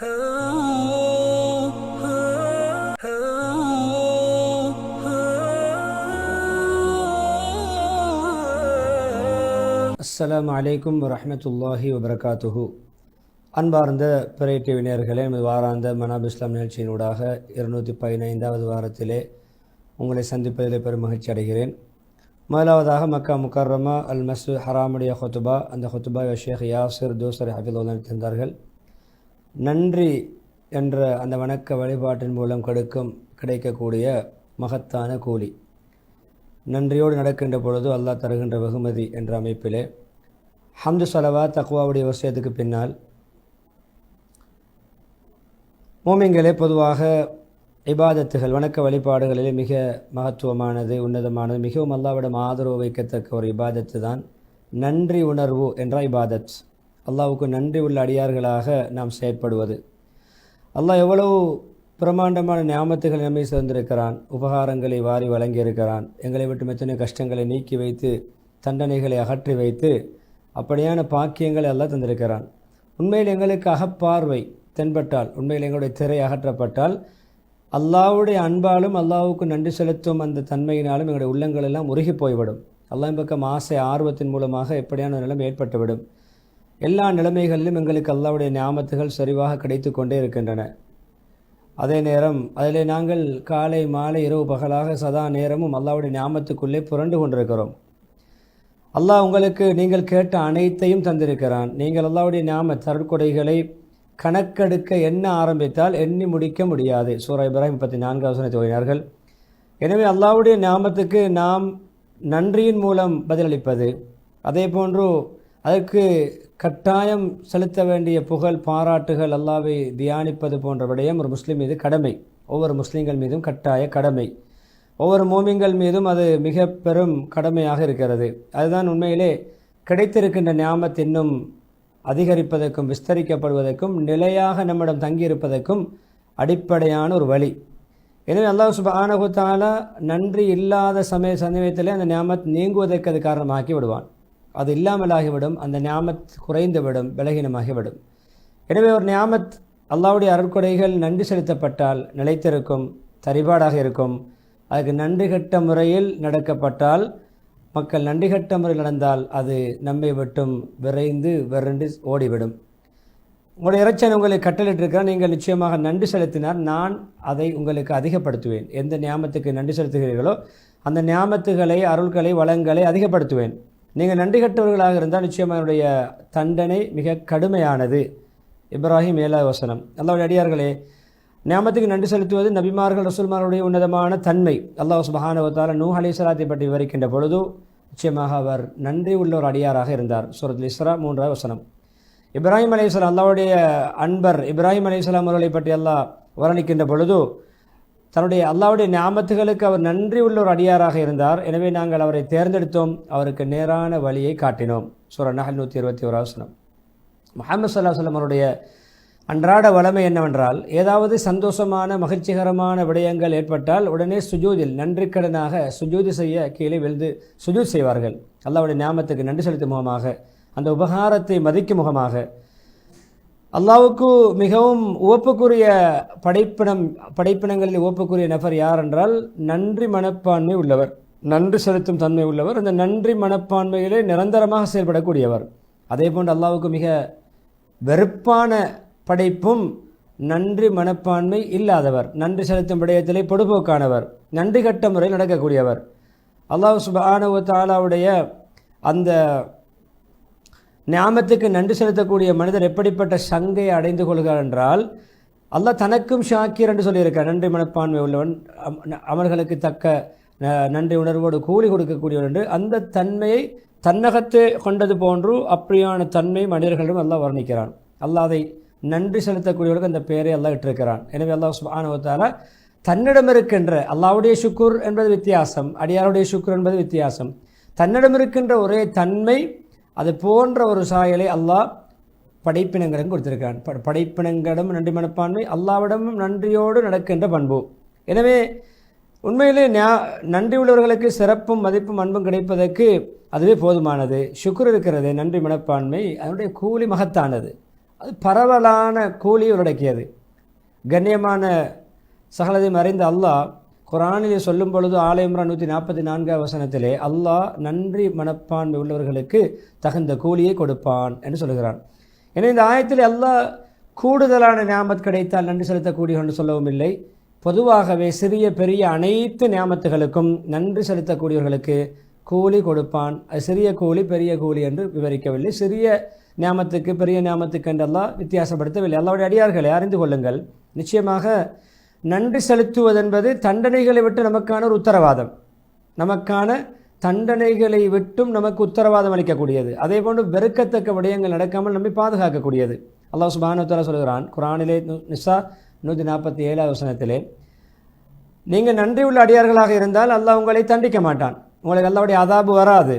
அஸ்ஸலாமு அலைக்கும் வரஹ்மத்துல்லாஹி வபரகாத்துஹு. அன்பார்ந்த பிறை டிவி நமது வாராந்த மனாப் இஸ்லாம் நிகழ்ச்சியினூடாக இருநூற்றி பதினைந்தாவது வாரத்திலே உங்களை சந்திப்பதில் பெரும் மகிழ்ச்சி அடைகிறேன். முதலாவதாக மக்கா முக்கர்ரமா அல் மஸ்து ஹராமுடைய ஹொத்துபா அந்த ஹொத்துபா ஷேக் யாசிர் தோசர் ஹபிதுல்லான் தந்தார்கள். நன்றி என்ற அந்த வணக்க வழிபாட்டின் மூலம் கொடுக்கும் கிடைக்கக்கூடிய மகத்தான கூலி. நன்றியோடு நடக்கின்ற பொழுது அல்லாஹ் தருகின்ற வெகுமதி என்ற அமைப்பிலே. ஹம்து சலவா தக்வாவுடைய விஷயத்துக்கு பின்னால். மோமிங்களே பொதுவாக இபாதத்துகள் வணக்க வழிபாடுகளிலே மிக மகத்துவமானது உன்னதமானது மிகவும் அல்லாவிடம் ஆதரவு வைக்கத்தக்க ஒரு இபாதத்து தான் நன்றி உணர்வு என்ற இபாதத். அல்லாவுக்கு நன்றி உள்ள அடியார்களாக நாம் செயற்படுவது. அல்லாஹ் எவ்வளவு பிரம்மாண்டமான ஞாபகத்துகளை நம்மை சேர்ந்திருக்கிறான் உபகாரங்களை வாரி வழங்கியிருக்கிறான் எங்களை விட்டு எத்தனை கஷ்டங்களை நீக்கி வைத்து தண்டனைகளை அகற்றி வைத்து அப்படியான பாக்கியங்களை எல்லாம் தந்திருக்கிறான். உண்மையில் எங்களுக்கு அகப்பார்வை தென்பட்டால் உண்மையில் எங்களுடைய திரை அகற்றப்பட்டால் அல்லாவுடைய அன்பாலும் அல்லாவுக்கு நன்றி செலுத்தும் அந்த தன்மையினாலும் எங்களுடைய உள்ளங்கள் எல்லாம் உருகி போய்விடும். அல்லாஹ் பக்கம் ஆசை ஆர்வத்தின் மூலமாக எப்படியான நிலம் ஏற்பட்டுவிடும். எல்லா நிலைமைகளிலும் எங்களுக்கு அல்லாவுடைய ஞாபகத்துகள் சரிவாக கிடைத்து கொண்டே இருக்கின்றன. அதே நேரம் அதில் நாங்கள் காலை மாலை இரவு பகலாக சதா நேரமும் அல்லாவுடைய ஞாபகத்துக்குள்ளே புரண்டு கொண்டிருக்கிறோம். அல்லாஹ் உங்களுக்கு நீங்கள் கேட்ட அனைத்தையும் தந்திருக்கிறான். நீங்கள் அல்லாவுடைய ஞாபக தற்கொடைகளை கணக்கெடுக்க எண்ண ஆரம்பித்தால் எண்ணி முடிக்க முடியாது. சூரா இப்ராஹிம் முப்பத்தி நான்கு அவசரத்தை ஓடினார்கள் எனவே அல்லாவுடைய ஞாபகத்துக்கு நாம் நன்றியின் மூலம் பதிலளிப்பது அதே போன்று அதற்கு கட்டாயம் செலுத்த வேண்டிய புகழ் பாராட்டுகள் அல்லாவை தியானிப்பது போன்ற விடயம் ஒரு முஸ்லீம் மீது கடமை. ஒவ்வொரு முஸ்லீம்கள் மீதும் கட்டாய கடமை. ஒவ்வொரு மோமிங்கள் மீதும் அது மிக பெரும் கடமையாக இருக்கிறது. அதுதான் உண்மையிலே கிடைத்திருக்கின்ற ஞாபகத் இன்னும் அதிகரிப்பதற்கும் விஸ்தரிக்கப்படுவதற்கும் நிலையாக நம்மிடம் தங்கியிருப்பதற்கும் அடிப்படையான ஒரு வழி. எனவே அல்லாஹ் சுபானகுத்தாலா நன்றி இல்லாத சமய சமயத்திலே அந்த ஞாபத் நீங்குவதற்கு அது காரணமாக்கி விடுவான். அது இல்லாமலாகிவிடும் அந்த ஞாபத் குறைந்துவிடும் பலகீனமாகிவிடும். எனவே ஒரு நியாமத் அல்லாவுடைய அருட்கொடைகள் நன்றி செலுத்தப்பட்டால் நிலைத்திருக்கும் தரிபாடாக இருக்கும். அதுக்கு நன்றி கட்ட முறையில் நடக்கப்பட்டால் மக்கள் நன்றி கட்ட முறையில் நடந்தால் அது நம்மை விட்டும் விரைந்து விரண்டு ஓடிவிடும். உங்களுடைய இறைச்சன் உங்களுக்கு கட்டளிட்டிருக்கிறார் நீங்கள் நிச்சயமாக நன்றி செலுத்தினார் நான் அதை உங்களுக்கு அதிகப்படுத்துவேன். எந்த நியாமத்துக்கு நன்றி செலுத்துகிறீர்களோ அந்த ஞாபகத்துகளை அருள்களை வளங்களை அதிகப்படுத்துவேன். நீங்கள் நன்றி கட்டவர்களாக இருந்தால் நிச்சயமாக என்னுடைய தண்டனை மிக கடுமையானது. இப்ராஹிம் ஏலா வசனம். அல்லாவுடைய அடியார்களே ஞாபகத்துக்கு நன்றி செலுத்துவது நபிமார்கள் ரசூல்மார்களுடைய உன்னதமான தன்மை. அல்லாஹ் சுபஹானவத்தால் நூ அலிசலாத்தை பற்றி விவரிக்கின்ற பொழுது நிச்சயமாக அவர் நன்றி உள்ள ஒரு அடியாராக இருந்தார். சூரத் இஸ்ரா மூன்றாவது வசனம். இப்ராஹிம் அலையாம் அல்லாவுடைய அன்பர் இப்ராஹிம் அலையாம் அவர்களை பற்றி அல்லாஹ் வர்ணிக்கின்ற பொழுது தன்னுடைய அல்லாவுடைய ஞாபகத்துகளுக்கு அவர் நன்றி உள்ள ஒரு அடியாராக இருந்தார். எனவே நாங்கள் அவரை தேர்ந்தெடுத்தோம். அவருக்கு நேரான வழியை காட்டினோம். சூர நகல் நூற்றி இருபத்தி ஒரு அவசனம் முகமது சல்லா சொல்லம் அவருடைய அன்றாட வளமை என்னவென்றால் ஏதாவது சந்தோஷமான மகிழ்ச்சிகரமான விடயங்கள் ஏற்பட்டால் உடனே சுஜூதில் நன்றிக்கடனாக சுஜூதி செய்ய கீழே விழுந்து சுஜூத் செய்வார்கள். அல்லாவுடைய ஞாபகத்துக்கு நன்றி செலுத்தும் முகமாக அந்த உபகாரத்தை மதிக்கும் முகமாக அல்லாவுக்கு மிகவும் உவப்புக்குரிய படைப்பினம் படைப்பினங்களில் உவப்புக்குரிய நபர் யார் என்றால் நன்றி மனப்பான்மை உள்ளவர். நன்றி செலுத்தும் தன்மை உள்ளவர். அந்த நன்றி மனப்பான்மையிலே நிரந்தரமாக செயல்படக்கூடியவர். அதே போன்று அல்லாவுக்கு மிக வெறுப்பான படைப்பும் நன்றி மனப்பான்மை இல்லாதவர். நன்றி செலுத்தும் விடயத்திலே பொடுபோக்கானவர். நன்றி கட்ட முறையில் நடக்கக்கூடியவர். அல்லாஹ் சுபானு தாலாவுடைய அந்த ஞாபத்துக்கு நன்றி செலுத்தக்கூடிய மனிதர் எப்படிப்பட்ட சங்கை அடைந்து கொள்கிறார் என்றால் அல்லாஹ் தனக்கும் ஷாக்கிர் என்று சொல்லியிருக்கார் நன்றி மனப்பான்மை உள்ளவன் அவர்களுக்கு தக்க நன்றி உணர்வோடு கூலி கொடுக்கக்கூடியவன் என்று அந்த தன்மையை தன்னகத்தை கொண்டது போன்று அப்படியான தன்மை மனிதர்களிடம் அல்லாஹ் வர்ணிக்கிறான். அல்லாஹ் அதை நன்றி செலுத்தக்கூடியவர்களுக்கு அந்த பெயரை எல்லாம் இட்டிருக்கிறான். எனவே அல்லாஹ் சுபானுவத்தால் தன்னிடம் இருக்கின்ற அல்லாவுடைய சுக்குர் என்பது வித்தியாசம் அடியாருடைய சுக்குர் என்பது வித்தியாசம். தன்னிடம் இருக்கின்ற ஒரே தன்மை அது போன்ற ஒரு சாயலை அல்லாஹ் படைப்பினங்களும் கொடுத்திருக்கிறான். படைப்பினங்களிடமும் நன்றி மனப்பான்மை அல்லாவிடமும் நன்றியோடு நடக்கின்ற பண்பு. எனவே உண்மையிலே நன்றி உள்ளவர்களுக்கு சிறப்பும் மதிப்பும் அன்பும் கிடைப்பதற்கு அதுவே போதுமானது. சுக்குர் இருக்கிறது நன்றி மனப்பான்மை அதனுடைய கூலி மகத்தானது. அது பரவலான கூலியை உள்ளடக்கியது. கண்ணியமான சகலதையும் அறிந்த அல்லாஹ் குரானிலே சொல்லும் பொழுது ஆலயம்ரா நூற்றி நாற்பத்தி நான்காம் வசனத்திலே அல்லாஹ் நன்றி மனப்பான்மை உள்ளவர்களுக்கு தகுந்த கூலியை கொடுப்பான் என்று சொல்கிறான் என இந்த ஆயத்தில் அல்லாஹ் கூடுதலான ஞாபத் கிடைத்தால் நன்றி செலுத்தக்கூடிய என்று சொல்லவும் இல்லை. பொதுவாகவே சிறிய பெரிய அனைத்து ஞாபத்துகளுக்கும் நன்றி செலுத்தக்கூடியவர்களுக்கு கூலி கொடுப்பான். அது சிறிய கூலி பெரிய கூலி என்று விவரிக்கவில்லை. சிறிய ஞாபத்துக்கு பெரிய ஞாபத்துக்கு என்றெல்லாம் வித்தியாசப்படுத்தவில்லை. அல்லாவுடைய அடியார்களை அறிந்து கொள்ளுங்கள். நிச்சயமாக நன்றி செலுத்துவதென்பது தண்டனைகளை விட்டு நமக்கான ஒரு உத்தரவாதம். நமக்கான தண்டனைகளை விட்டும் நமக்கு உத்தரவாதம் அளிக்கக்கூடியது. அதே போன்று வெறுக்கத்தக்க விடயங்கள் நடக்காமல் நம்மை பாதுகாக்கக்கூடியது. அல்லாஹ் சுபானுத்தலா சொல்கிறான் குரானிலே நிசா நூற்றி நாற்பத்தி ஏழாவது வசனத்திலே நீங்கள் நன்றி உள்ள அடியார்களாக இருந்தால் அல்லாஹ் உங்களை தண்டிக்க மாட்டான். உங்களுக்கு அல்லாவுடைய அதாபு வராது.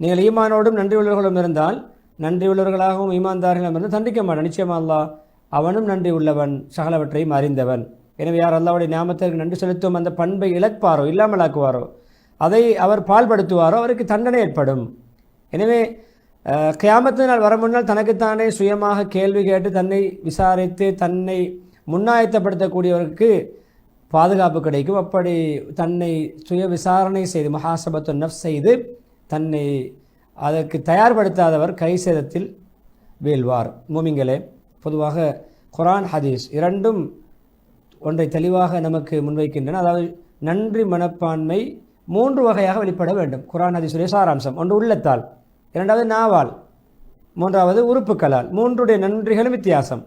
நீங்கள் ஈமானோடும் நன்றி உள்ளவர்களும் இருந்தால் நன்றி உள்ளவர்களாகவும் ஈமான்தார்களும் இருந்து தண்டிக்க மாட்டான். நிச்சயமா அல்லாஹ் அவனும் நன்றி உள்ளவன் சகலவற்றையும் அறிந்தவன். எனவே யார் அல்லாவுடைய ஞாபகத்திற்கு நன்றி செலுத்தும் அந்த பண்பை இழப்பாரோ இல்லாமலாக்குவாரோ அதை அவர் பால்படுத்துவாரோ அவருக்கு தண்டனை ஏற்படும். எனவே கியாமத்தினால் கியாமத்து நாள் வர முன்னால் தனக்குத்தானே சுயமாக கேள்வி கேட்டு தன்னை விசாரித்து தன்னை முன்னாயத்தப்படுத்தக்கூடியவருக்கு பாதுகாப்பு கிடைக்கும். அப்படி தன்னை சுய விசாரணை செய்து மகாசபத்து நஃப் செய்து தன்னை அதற்கு தயார்படுத்தாதவர் கை சேதத்தில் வீழ்வார். மூமிங்களே பொதுவாக குரான் ஹதீஸ் இரண்டும் ஒன்றை தெளிவாக நமக்கு முன்வைக்கின்றன. அதாவது நன்றி மனப்பான்மை மூன்று வகையாக வெளிப்பட வேண்டும். குரான் ஹதீஸுடைய சாராம்சம். ஒன்று உள்ளத்தால் இரண்டாவது நாவால் மூன்றாவது உறுப்புக்களால். மூன்றுடைய நன்றிகளும் வித்தியாசம்.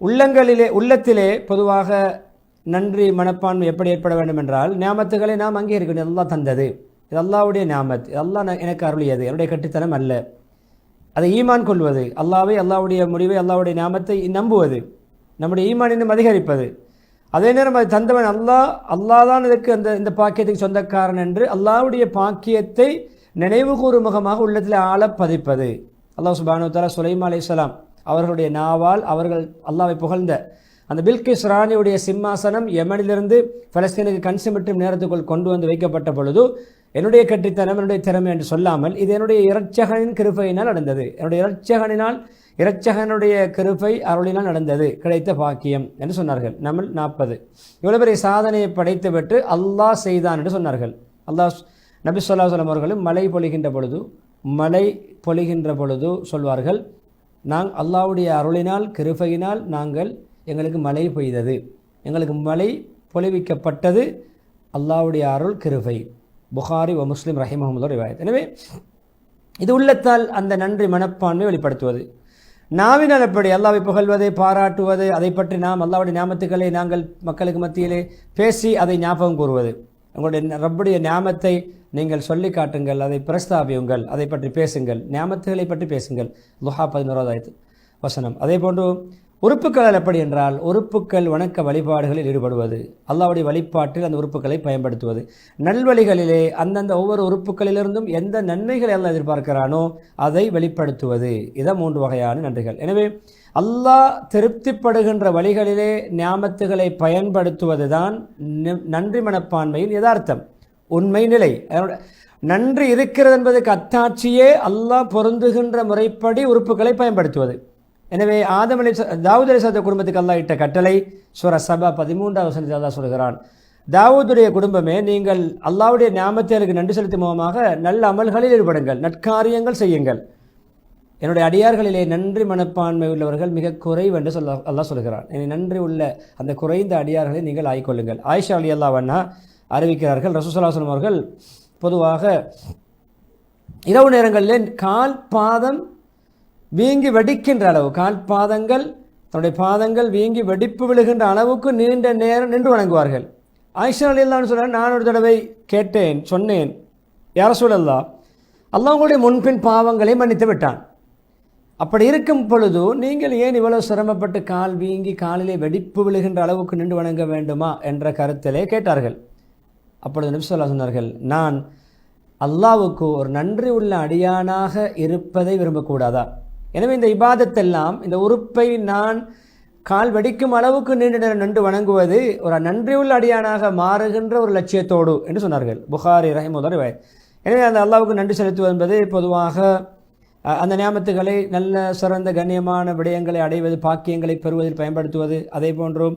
உள்ளங்களிலே உள்ளத்திலே பொதுவாக நன்றி மனப்பான்மை எப்படி ஏற்பட வேண்டும் என்றால் ஞாபத்துகளை நாம் அங்கே இருக்கணும் எல்லாம் தந்தது. இது அல்லாவுடைய ஞாபத் எல்லாம் எனக்கு அருளியது. என்னுடைய கட்டுத்தனம் அல்ல. அதை ஈமான் கொள்வது. அல்லாவை அல்லாவுடைய முடிவை அல்லாவுடைய ஞாபத்தை நம்புவது. நம்முடைய ஈமான் இன்னும் அதிகரிப்பது. அதே நேரம் அது தந்தவன் அல்லாஹ் அல்லாஹ் தான் இதற்கு அந்த இந்த பாக்கியத்துக்கு சொந்தக்காரன் என்று அல்லாவுடைய பாக்கியத்தை நினைவு கூறும் முகமாக உள்ளத்தில் ஆழ பதிப்பது. அல்லாஹ் சுபானு தாலா சுலைமா அலிஸ்லாம் அவர்களுடைய நாவால் அவர்கள் அல்லாவை புகழ்ந்த அந்த பில்கிஸ் ராணியுடைய சிம்மாசனம் யமனிலிருந்து பலஸ்தீனுக்கு கண் சிமிட்டும் நேரத்துக்குள் கொண்டு வந்து வைக்கப்பட்ட பொழுது என்னுடைய கட்டித்தனம் என்னுடைய திறமை என்று சொல்லாமல் இது என்னுடைய இரட்சகனின் கிருபையினால் நடந்தது. என்னுடைய இரட்சகனினால் இரட்சகனுடைய கிருப்பை அருளினால் நடந்தது கிடைத்த பாக்கியம் என்று சொன்னார்கள். நம்ம நாற்பது. இவ்வளவு பெரிய சாதனையை படைத்துவிட்டு அல்லாஹ் செய்தான் என்று சொன்னார்கள். அல்லாஹ் நபி சொல்லா சொல்லம் அவர்களும் மழை பொழிகின்ற பொழுது மழை பொழிகின்ற பொழுது சொல்வார்கள் நாங்கள் அல்லாவுடைய அருளினால் கிருபையினால் நாங்கள் எங்களுக்கு மழை பெய்தது. எங்களுக்கு மழை பொழிவிக்கப்பட்டது அல்லாவுடைய அருள் கிருபை. புகாரி வ முஸ்லீம் ரஹிம் முகமது எனவே இது உள்ளத்தால் அந்த நன்றி மனப்பான்மை வெளிப்படுத்துவது. நாவினால் எப்படி அல்லாவை புகழ்வதை பாராட்டுவது அதை பற்றி நாம் அல்லாவுடைய ஞாபகத்துக்களை நாங்கள் மக்களுக்கு மத்தியிலே பேசி அதை ஞாபகம் கூறுவது. உங்களுடைய ரப்புடைய ஞாபத்தை நீங்கள் சொல்லி காட்டுங்கள் அதை பிரஸ்தாபியுங்கள் அதை பற்றி பேசுங்கள் ஞாபத்துகளை பற்றி பேசுங்கள். லுஹா பதினோராவது வசனம். அதே போன்று உறுப்புக்கள் எப்படி என்றால் உறுப்புக்கள் வணக்க வழிபாடுகளில் ஈடுபடுவது. அல்லாவுடைய வழிபாட்டில் அந்த உறுப்புகளை பயன்படுத்துவது. நல்வழிகளிலே அந்தந்த ஒவ்வொரு உறுப்புகளிலிருந்தும் எந்த நன்மைகளை எல்லாம் எதிர்பார்க்கிறானோ அதை வெளிப்படுத்துவது. இதான் மூன்று வகையான நன்றிகள் எனவே அல்லாஹ் திருப்திப்படுகின்ற வழிகளிலே ஞாபத்துகளை பயன்படுத்துவது தான் நன்றி மனப்பான்மையின் யதார்த்தம். உண்மை நிலை. நன்றி இருக்கிறது என்பதுக்கு அத்தாட்சியே அல்லாஹ் பொருந்துகின்ற முறைப்படி உறுப்புகளை பயன்படுத்துவது. எனவே ஆதம் அலி தாவூத் அலி குடும்பத்துக்கு அல்லா இட்ட கட்டளை சுர சபா பதிமூன்றாவது வசனத்தில் அல்லா சொல்கிறான் தாவூதுடைய குடும்பமே நீங்கள் அல்லாவுடைய ஞாபகத்திற்கு நன்றி செலுத்தும் மூலமாக நல்ல அமல்களில் ஈடுபடுங்கள் நற்காரியங்கள் செய்யுங்கள். என்னுடைய அடியார்களிலே நன்றி மனப்பான்மை உள்ளவர்கள் மிக குறைவு என்று சொல்ல அல்லா சொல்கிறான். என்னை நன்றி உள்ள அந்த குறைந்த அடியார்களை நீங்கள் ஆய்கொள்ளுங்கள் ஆயிஷா அலி அல்லாவண்ணா அறிவிக்கிறார்கள் ரசூசலாசனம் அவர்கள் பொதுவாக இரவு நேரங்களிலே கால் பாதம் வீங்கி வெடிக்கின்ற அளவு. கால் பாதங்கள் தன்னுடைய பாதங்கள் வீங்கி வெடிப்பு விழுகின்ற அளவுக்கு நீண்ட நேரம் நின்று வணங்குவார்கள். ஆயிஷா அலி சொல்கிறேன் நான் ஒரு தடவை கேட்டேன் சொன்னேன். யார சொல்லல்லா அல்லாஹ் உங்களுடைய முன்பின் பாவங்களை மன்னித்து விட்டான். அப்படி இருக்கும் பொழுது நீங்கள் ஏன் இவ்வளவு சிரமப்பட்டு கால் வீங்கி காலிலே வெடிப்பு விழுகின்ற அளவுக்கு நின்று வணங்க வேண்டுமா? என்ற கருத்திலே கேட்டார்கள். அப்பொழுது நபிசல்லா சொன்னார்கள் நான் அல்லாவுக்கு ஒரு நன்றி உள்ள அடியானாக இருப்பதை விரும்பக்கூடாதா? எனவே இந்த இபாதத்தெல்லாம் இந்த உறுப்பை நான் கால் வடிக்கும் அளவுக்கு நீண்ட நேரம் நின்று வணங்குவது ஒரு நன்றியுள்ள அடியானாக மாறுகின்ற ஒரு லட்சியத்தோடு என்று சொன்னார்கள். புகாரி ரஹிமுதர் எனவே அந்த அல்லாவுக்கு நன்றி செலுத்துவது என்பது பொதுவாக அந்த நியாமத்துகளை நல்ல சிறந்த கண்ணியமான விடயங்களை அடைவது பாக்கியங்களை பெறுவதில் பயன்படுத்துவது அதே போன்றும்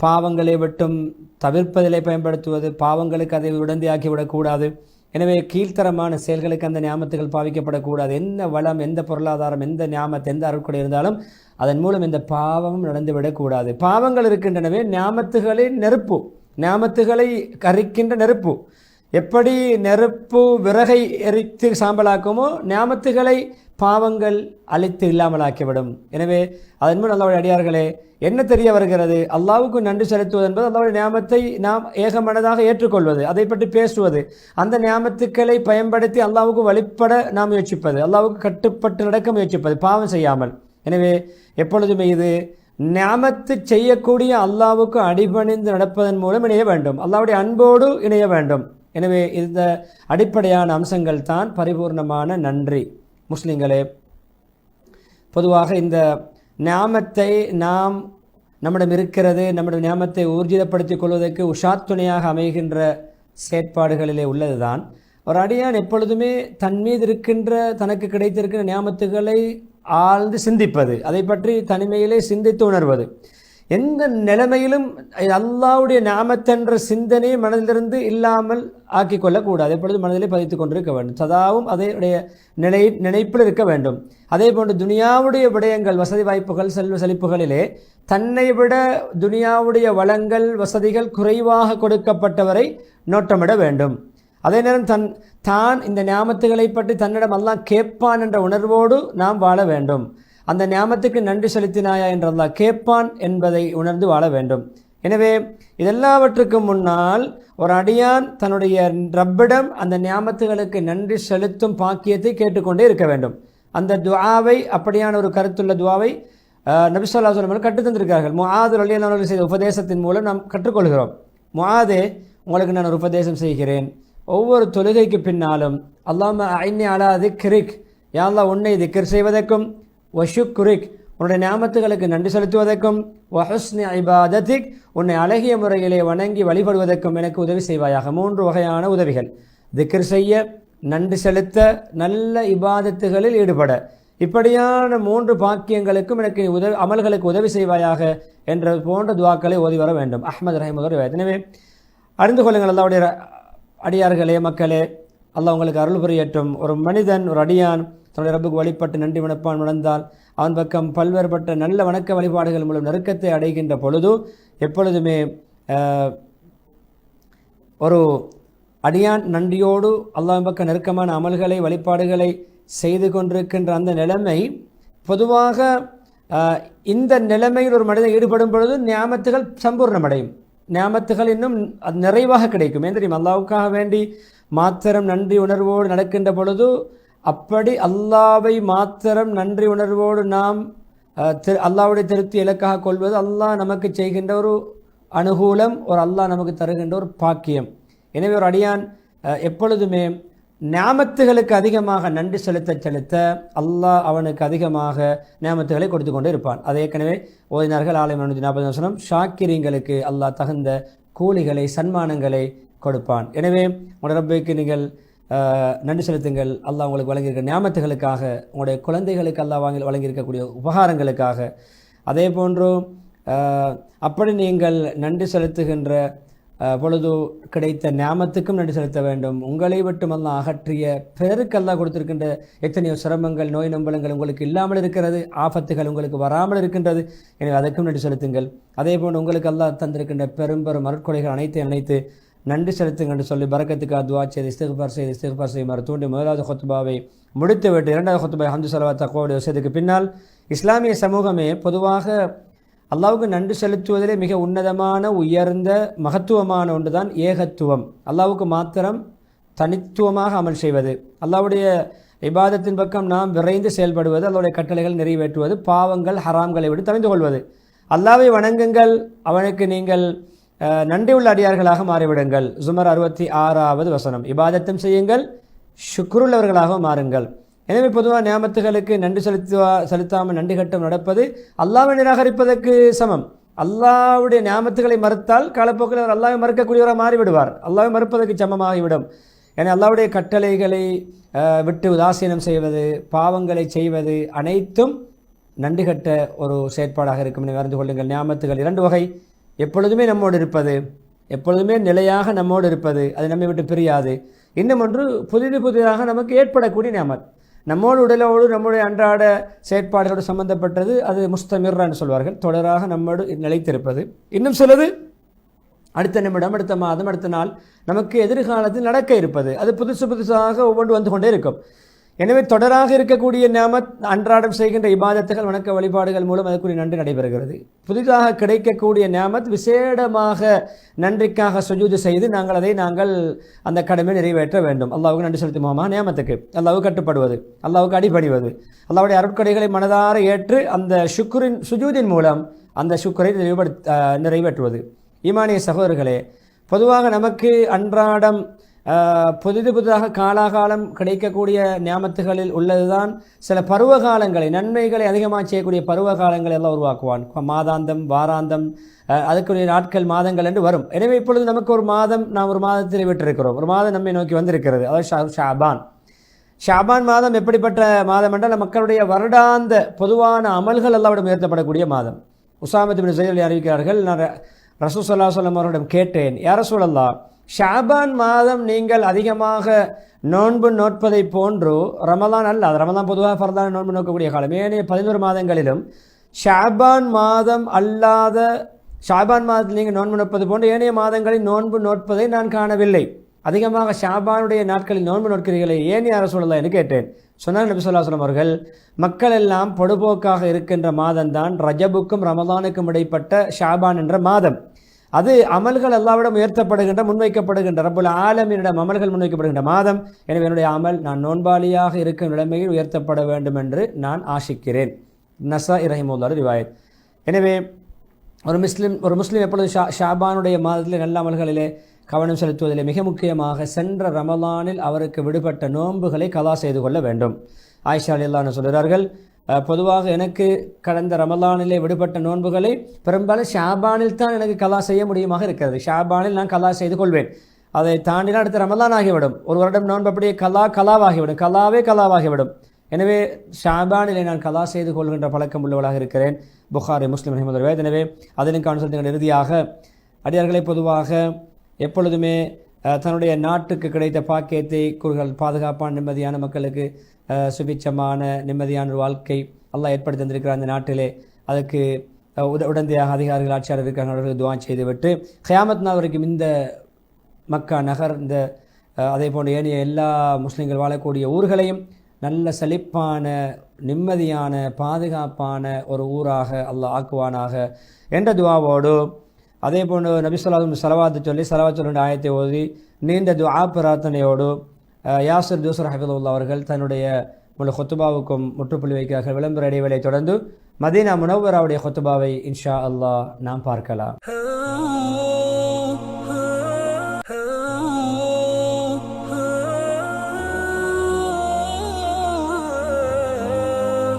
பாவங்களை விட்டும் தவிர்ப்பதிலே பயன்படுத்துவது பாவங்களுக்கு அதை உடந்தையாக்கி விடக்கூடாது. எனவே கீழ்த்தரமான செயல்களுக்கு அந்த ஞாபகத்துகள் பாவிக்கப்படக்கூடாது. எந்த வளம் எந்த பொருளாதாரம் எந்த ஞாபகத்தை எந்த அருட்கொடை இருந்தாலும் அதன் மூலம் எந்த பாவமும் நடந்துவிடக்கூடாது பாவங்கள் இருக்கின்றனவே ஞாபகத்துகளின் நெருப்பு. ஞாபகத்துகளை கரிக்கின்ற நெருப்பு. எப்படி நெருப்பு விறகை எரித்து சாம்பலாக்குமோ ஞாபகத்துகளை பாவங்கள் அழித்து இல்லாமலாக்கிவிடும். எனவே அதன் மூலம் அல்லாவுடைய அடியார்களே என்ன தெரிய வருகிறது? அல்லாவுக்கு நன்றி செலுத்துவது என்பது அல்லாவுடைய நியாமத்தை நாம் ஏகமனதாக ஏற்றுக்கொள்வது அதை பற்றி பேசுவது. அந்த ஞாபகத்துக்களை பயன்படுத்தி அல்லாவுக்கு வழிபட நாம் முயற்சிப்பது அல்லாவுக்கு கட்டுப்பட்டு நடக்க முயற்சிப்பது பாவம் செய்யாமல். எனவே எப்பொழுதுமே இது ஞாபத்து செய்யக்கூடிய அல்லாவுக்கு அடிபணிந்து நடப்பதன் மூலம் இணைய வேண்டும். அல்லாவுடைய அன்போடு இணைய வேண்டும். எனவே இந்த அடிப்படையான அம்சங்கள் தான் பரிபூர்ணமான நன்றி. முஸ்லீம்களே பொதுவாக இந்த ஞாமத்தை நாம் நம்மிடம் இருக்கிறது நம்முடைய நியமத்தை ஊர்ஜிதப்படுத்திக் கொள்வதற்கு உஷாத்துணையாக அமைகின்ற செயற்பாடுகளிலே உள்ளதுதான். ஒரு அடியான் எப்பொழுதுமே தன் மீது இருக்கின்ற தனக்கு கிடைத்திருக்கிற நியமத்துகளை ஆழ்ந்து சிந்திப்பது அதை பற்றி தனிமையிலே சிந்தித்து உணர்வது. எந்த நிலைமையிலும் அல்லாவுடைய நாமத்தென்ற சிந்தனையை மனதிலிருந்து இல்லாமல் ஆக்கிக்கொள்ளக்கூடாது. எப்பொழுது மனதிலே பதித்து கொண்டிருக்க வேண்டும். சதாவும் அதனுடைய நிலை நினைப்பில் இருக்க வேண்டும். அதே போன்று துனியாவுடைய விடயங்கள் வசதி வாய்ப்புகள் செல்வ செழிப்புகளிலே தன்னை விட துனியாவுடைய வளங்கள் வசதிகள் குறைவாக கொடுக்கப்பட்டவரை நோட்டமிட வேண்டும். அதே நேரம் தன் தான் இந்த ஞாபகத்துகளை பற்றி தன்னிடம் எல்லாம் கேட்பான் என்ற உணர்வோடு நாம் வாழ வேண்டும். அந்த ஞாபகத்துக்கு நன்றி செலுத்தினாயா என்று அல்லாஹ் கேட்பான் என்பதை உணர்ந்து வாழ வேண்டும். எனவே இதெல்லாவற்றுக்கும் முன்னால் ஒரு அடியான் தன்னுடைய ரப்பிடம் அந்த ஞாபகத்துகளுக்கு நன்றி செலுத்தும் பாக்கியத்தை கேட்டுக்கொண்டே இருக்க வேண்டும். அந்த துவாவை அப்படியான ஒரு கருத்துள்ள துவாவை நபிசல்லா சொல்லம் கற்று தந்திருக்கார்கள் முஆது அலியன் செய்த உபதேசத்தின் மூலம் நாம் கற்றுக்கொள்கிறோம். முஹாதே உங்களுக்கு நான் ஒரு உபதேசம் செய்கிறேன். ஒவ்வொரு தொழுகைக்கு பின்னாலும் அல்லாம ஐன்னி அலா திக்ரிக் யாழ்லா உன்னை திக்கர் செய்வதற்கும் வஷுக்குரிக் உன்னுடைய ஞாபகத்துகளுக்கு நன்றி செலுத்துவதற்கும் வஹஸ்னி ஐபாதத்திக் உன்னை அழகிய முறையிலே வணங்கி வழிபடுவதற்கும் எனக்கு உதவி செய்வாயாக. மூன்று வகையான உதவிகள். திக்ர் செய்ய நன்றி செலுத்த நல்ல இபாதத்துகளில் ஈடுபட. இப்படியான மூன்று பாக்கியங்களுக்கும் எனக்கு உதவி அமல்களுக்கு உதவி செய்வாயாக என்ற போன்ற துவாக்களை ஓதி வர வேண்டும். அஹ்மது ரஹிமது எனவே அறிந்து கொள்ளுங்கள் அல்லாவுடைய அடியார்களே மக்களே. அல்ல உங்களுக்கு அருள் புரியட்டும். ஒரு மனிதன் ஒரு அடியான் தன்னுடைய ரப்புக்கு வழிபட்டு நன்றி மனப்பான் வளர்ந்தால் அவன் பக்கம் பல்வேறுபட்ட நல்ல வணக்க வழிபாடுகள் மூலம் நெருக்கத்தை அடைகின்ற பொழுது எப்பொழுதுமே ஒரு அடியான் நன்றியோடு அல்லாவின் பக்கம் நெருக்கமான அமல்களை வழிபாடுகளை செய்து கொண்டிருக்கின்ற அந்த நிலைமை பொதுவாக இந்த நிலைமையில் ஒரு மனிதன் ஈடுபடும் பொழுது ஞாபத்துகள் சம்பூர்ணமடையும். ஞாபத்துகள் இன்னும் அது நிறைவாக கிடைக்கும். ஏன் தெரியும்? அல்லாவுக்காக வேண்டி மாத்திரம் நன்றி உணர்வோடு நடக்கின்ற பொழுது அப்படி அல்லாவை மாத்திரம் நன்றி உணர்வோடு நாம் திரு அல்லாவுடைய திருப்தி இலக்காக கொள்வது அல்லாஹ் நமக்கு செய்கின்ற ஒரு அனுகூலம் ஒரு அல்லாஹ் நமக்கு தருகின்ற ஒரு பாக்கியம். எனவே ஒரு அடியான் எப்பொழுதுமே ஞாபத்துகளுக்கு அதிகமாக நன்றி செலுத்த செலுத்த அல்லாஹ் அவனுக்கு அதிகமாக ஞாபத்துகளை கொடுத்து கொண்டு இருப்பான். அது ஏற்கனவே ஓதினார்கள் ஆலயம் நானூற்றி நாற்பது வசனம் ஷாக்கிரிங்களுக்கு அல்லாஹ் தகுந்த கூலிகளை சன்மானங்களை கொடுப்பான். எனவே உங்களோட நீங்கள் நன்றி செலுத்துங்கள். அல்லாஹ் உங்களுக்கு வழங்கியிருக்க ஞாபகத்துகளுக்காக உங்களுடைய குழந்தைகளுக்கு அல்லாஹ் வாங்கி வழங்கியிருக்கக்கூடிய உபகாரங்களுக்காக. அதே போன்று அப்படி நீங்கள் நன்றி செலுத்துகின்ற பொழுது கிடைத்த ஞாபத்துக்கும் நன்றி செலுத்த வேண்டும். உங்களை மட்டுமெல்லாம் அகற்றிய பிறருக்கெல்லாம் கொடுத்திருக்கின்ற எத்தனையோ சிரமங்கள் நோய் நம்பலங்கள் உங்களுக்கு இல்லாமல் இருக்கிறது ஆபத்துகள் உங்களுக்கு வராமல் இருக்கின்றது. எனவே அதற்கும் நன்றி செலுத்துங்கள். அதே போன்று உங்களுக்கெல்லாம் தந்திருக்கின்ற பெரும் பெரும் அருட்கொலைகள் அனைத்தையும் அனைத்து நன்றி செலுத்துங்க என்று சொல்லி பரக்கத்துக்கு துவா செய்து இஸ்திகுபார் செய்து இஸ்திகுபார் செய்யுமாறு தூண்டி முதலாவது ஹொத்துபாவை முடித்துவிட்டு இரண்டாவது ஹொத்துபாய் ஹம்து சலவா தக்கோடைய விஷயத்துக்கு பின்னால் இஸ்லாமிய சமூகமே பொதுவாக அல்லாவுக்கு நன்றி செலுத்துவதிலே மிக உன்னதமான உயர்ந்த மகத்துவமான ஒன்று தான் ஏகத்துவம். அல்லாவுக்கு மாத்திரம் தனித்துவமாக அமல் செய்வது. அல்லாவுடைய இபாதத்தின் பக்கம் நாம் விரைந்து செயல்படுவது அல்லாவுடைய கட்டளைகள் நிறைவேற்றுவது பாவங்கள் ஹராம்களை விட்டு தவிந்து கொள்வது. அல்லாவை வணங்குங்கள் அவனுக்கு நீங்கள் நன்றியுள்ள அடியார்களாக மாறிவிடுங்கள். சுமர் அறுபத்தி ஆறாவது வசனம். இபாதத்தும் செய்யுங்கள் சுக்குருள்ளவர்களாக மாறுங்கள். எனவே பொதுவாக நியமத்துகளுக்கு நன்றி செலுத்துவா செலுத்தாமல் நன்றி கட்டம் நடப்பது அல்லாவை நிராகரிப்பதற்கு சமம். அல்லாவுடைய நியமத்துகளை மறுத்தால் காலப்போக்கில் அவர் அல்லாவை மறுக்கக்கூடியவராக மாறிவிடுவார். அல்லாவை மறுப்பதற்கு சமமாகிவிடும். ஏன்னா அல்லாவுடைய கட்டளைகளை விட்டு உதாசீனம் செய்வது பாவங்களை செய்வது அனைத்தும் நன்றி கட்ட ஒரு செயற்பாடாக இருக்கும். என அறிந்து கொள்ளுங்கள் ஞாபகத்துகள் இரண்டு வகை. எப்பொழுதுமே நம்மோடு இருப்பது. எப்பொழுதுமே நிலையாக நம்மோடு இருப்பது. அது நம்மை விட்டு பிரியாது. இன்னும் ஒன்று புதிது புதிதாக நமக்கு ஏற்படக்கூடிய ஞாபகம் நம்மோடு உடலோடு நம்முடைய அன்றாட செயற்பாடுகளோடு சம்பந்தப்பட்டது அது முஸ்தமிர்ரான்னு சொல்வார்கள். தொடராக நம்மோடு நிலைத்திருப்பது. இன்னும் சிலது அடுத்த நிமிடம் அடுத்த மாதம் அடுத்த நாள் நமக்கு எதிர்காலத்தில் நடக்க இருப்பது. அது புதுசு புதுசாக ஒவ்வொன்று வந்து கொண்டே இருக்கும். எனவே தொடராக இருக்கக்கூடிய நாம அன்றாடம் செய்கின்ற இபாதத்துகள் வணக்க வழிபாடுகள் மூலம் அதுக்குரிய நன்றி நடைபெறுகிறது. புதிதாக கிடைக்கக்கூடிய நாமத் விசேடமாக நன்றிக்காக சுஜூது செய்து நாங்கள் அதை நாங்கள் அந்த கடமை நிறைவேற்ற வேண்டும். அல்லாவுக்கு நன்றி செலுத்துமாமா நியமத்துக்கு அல்லாவுக்கு கட்டுப்படுவது அல்லாவுக்கு அடிபடிவது அல்லாவுடைய அருட்கடைகளை மனதார ஏற்று அந்த சுக்குரின் சுஜூதின் மூலம் அந்த சுக்கரை நிறைவேற்று நிறைவேற்றுவது. ஈமானிய சகோதரர்களே பொதுவாக நமக்கு அன்றாடம் புதிது புதிதாக காலாகாலம் கிடைக்கக்கூடிய நியமத்துகளில் உள்ளதுதான். சில பருவ காலங்களை நன்மைகளை அதிகமாக செய்யக்கூடிய பருவ காலங்களை எல்லாம் உருவாக்குவான். மாதாந்தம் வாராந்தம் அதுக்குரிய நாட்கள் மாதங்கள் என்று வரும். எனவே இப்பொழுது நமக்கு ஒரு மாதம் நாம் ஒரு மாதத்தில் விட்டிருக்கிறோம். ஒரு மாதம் நம்மை நோக்கி வந்திருக்கிறது. அதாவது ஷா- ஷாபான். ஷாபான் மாதம் எப்படிப்பட்ட மாதம் என்றால் மக்களுடைய வருடாந்த பொதுவான அமல்கள் எல்லாம் உயர்த்தப்படக்கூடிய மாதம். உசாமத் பின் ஜெயலி அறிவிக்கிறார்கள் நான் ரசூ சல்லா சொல்லம் அவர்களிடம் கேட்டேன் யார சூழல்லாம் ஷாபான் மாதம் நீங்கள் அதிகமாக நோன்பு நோட்பதை போன்று ரமதான் அல்ல அது ரமதான் பொதுவாக ஃபர்தான நோன்பு நோக்கக்கூடிய காலம். ஏனைய பதினோரு மாதங்களிலும் ஷாபான் மாதம் அல்லாத ஷாபான் மாதத்தில் நீங்கள் நோன்பு நோட்பது போன்று ஏனைய மாதங்களில் நோன்பு நோட்பதை நான் காணவில்லை. அதிகமாக ஷாபானுடைய நாட்களில் நோன்பு நோட்கிறீர்களே ஏன் யார சொல்லலாம் என்று கேட்டேன். சொன்னார் நபி சொல்லா சொல்லம் அவர்கள் மக்கள் எல்லாம் பொடுபோக்காக இருக்கின்ற மாதம்தான் ரஜபுக்கும் ரமதானுக்கும் இடைப்பட்ட ஷாபான் என்ற மாதம். அது அமல்கள் எல்லாவிடம் உயர்த்தப்படுகின்ற முன்வைக்கப்படுகின்ற. ரப்புல் என்னிடம் அமல்கள் முன்வைக்கப்படுகின்ற மாதம். எனவே என்னுடைய அமல் நான் நோன்பாளியாக இருக்கும் நிலைமையில் உயர்த்தப்பட வேண்டும் என்று நான் ஆசிக்கிறேன் நசா இரஹிமுல்லார் ரிவாயத். எனவே ஒரு முஸ்லீம் ஒரு முஸ்லீம் எப்பொழுது ஷா ஷாபானுடைய மாதத்தில் நல்ல அமல்களிலே கவனம் செலுத்துவதிலே மிக முக்கியமாக சென்ற ரமலானில் அவருக்கு விடுபட்ட நோன்புகளை கலா செய்து கொள்ள வேண்டும். ஆயிஷா அலில்லான்னு சொல்கிறார்கள் பொதுவாக எனக்கு கடந்த ரமலானிலே விடுபட்ட நோன்புகளை பெரும்பாலும் ஷாபானில் தான் எனக்கு கலா செய்ய முடியுமாக இருக்கிறது. ஷாபானில் நான் கலா செய்து கொள்வேன். அதை தாண்டினால் அடுத்த ரமலான் ஆகிவிடும். ஒரு வருடம் நோன்பு அப்படியே கலா கலாவாகிவிடும். கலாவே கலாவாகிவிடும். எனவே ஷாபானிலே நான் கலா செய்து கொள்கின்ற பழக்கம் உள்ளவளாக இருக்கிறேன். புகாரி முஸ்லிம் அஹமது எனவே அதனின் கான்சல்ட்டுகள் இறுதியாக அடியார்களை பொதுவாக எப்பொழுதுமே தன்னுடைய நாட்டுக்கு கிடைத்த பாக்கியத்தை கூறுகள் பாதுகாப்பான நிம்மதியான மக்களுக்கு சுபிச்சமான நிம்மதியான ஒரு வாழ்க்கை எல்லாம் ஏற்படுத்தி தந்திருக்கிற அந்த நாட்டிலே. அதுக்கு உட உடந்தையாக அதிகாரிகள் ஆட்சியாளர் இருக்கிறார்கள் அவர்களுக்கு துவா செய்துவிட்டு ஹயாமத் நாள் வரைக்கும் இந்த மக்கா நகர் இந்த அதே போன்ற ஏனைய எல்லா முஸ்லீம்கள் வாழக்கூடிய ஊர்களையும் நல்ல செழிப்பான நிம்மதியான பாதுகாப்பான ஒரு ஊராக அல்லாஹ் ஆக்குவானாக என்ற துவாவோடு அதே போன்று நபிசுல்லாதும் செலவாத்து சொல்லி செலவாத் சொல்லுன்ற ஆயத்தை ஓதி நீண்ட துஆ பிரார்த்தனையோடு யாசர் ஜூசர் ஹஃபிதுல்லா அவர்கள் தன்னுடைய முழு ஹொத்துபாவுக்கும் முற்றுப்புள்ளி வைக்கிறார்கள். விளம்பர இடைவேளை தொடர்ந்து மதீனா முனவராவுடைய ஹொத்துபாவை இன்ஷா அல்லாஹ் நாம் பார்க்கலாம்.